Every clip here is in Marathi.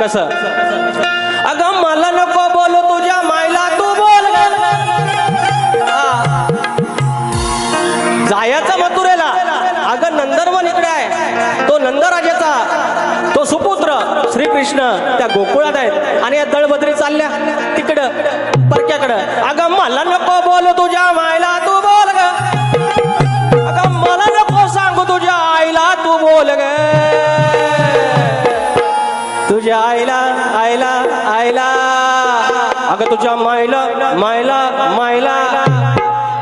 कसं? अगं मला नको बोलू तुझ्या मायला तू बोल ग. मथुरेला. अगं नंदनवन इकडे आहे. तो नंदराजाचा तो सुपुत्र श्रीकृष्ण त्या गोकुळात आहेत. आणि या दळबद्री चालल्या तिकडं परक्याकडं. अगं मला नको बोल तुझ्या मायला तू बोल ग. अगं मला नको सांगू तुझ्या आईला तू बोल ग. तुझ्या आईला आईला आईला. अगं तुझ्या मायला मायला मायला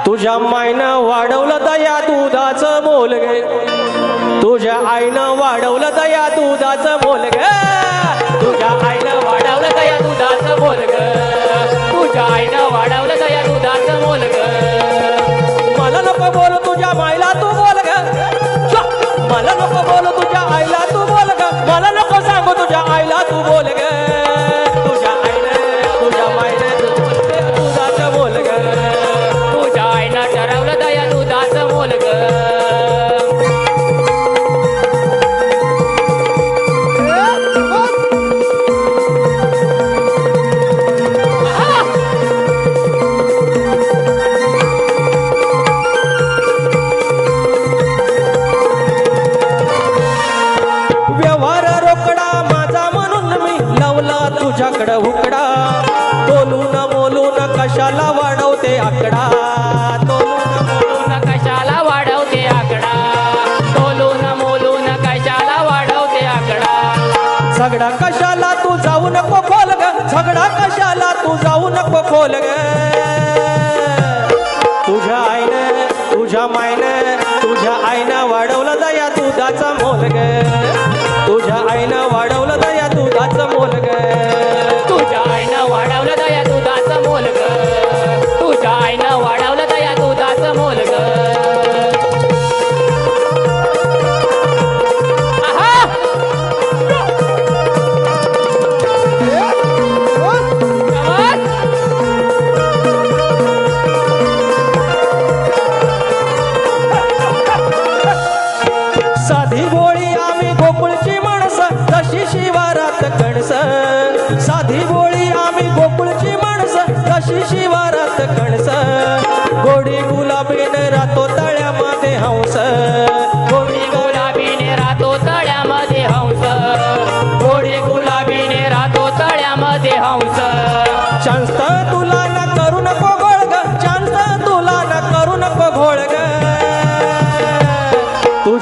तुझ्या मायनं वाढवलं दया दुधाचं मोल गे तुझ्या आईनं वाढवलं दया दुधाचं मोल ग तुझ्या आईनं वाढवलं दया दुधाचं बोल ग तुझ्या आईनं वाढवलं दया दुधाचं बोल ग मला नको बोल तुझ्या मायला तू बोल ग. मला नको बोल तुझ्या आईला. बोल ग तुझ्या आईनं तुझ्या दुधाचं बोल ग तुझ्या आईनं ठरवलं दया दुधाचं बोल ग कशाला वाढवते आकडा? तोलून बोलून कशाला वाढवते आकडा? मोलून कशाला वाढवते आकडा? झगडा कशाला तू जाऊ नको खोल ग? झगडा कशाला तू जाऊ नको खोल ग? तुझ्या आईनं तुझ्या मायनं तुझ्या आईनं वाढवलं दया दुधाचा मोल ग. साधी भोळी आम्ही गोकुळची माणसं तशी शिवारात कणस. साधी भोळी आम्ही गोकुळची माणसं तशी शिवारात कणस. गोडी गुलाबीन राहतो तळ्यामध्ये हंस.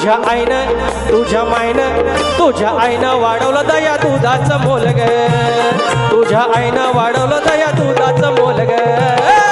तुझ्या आईनं तुझ्या मायनं तुझ्या आईनं वाढवलं दया दुधाचं मोल ग तुझ्या आईनं वाढवलं दया दुधाचं मोल ग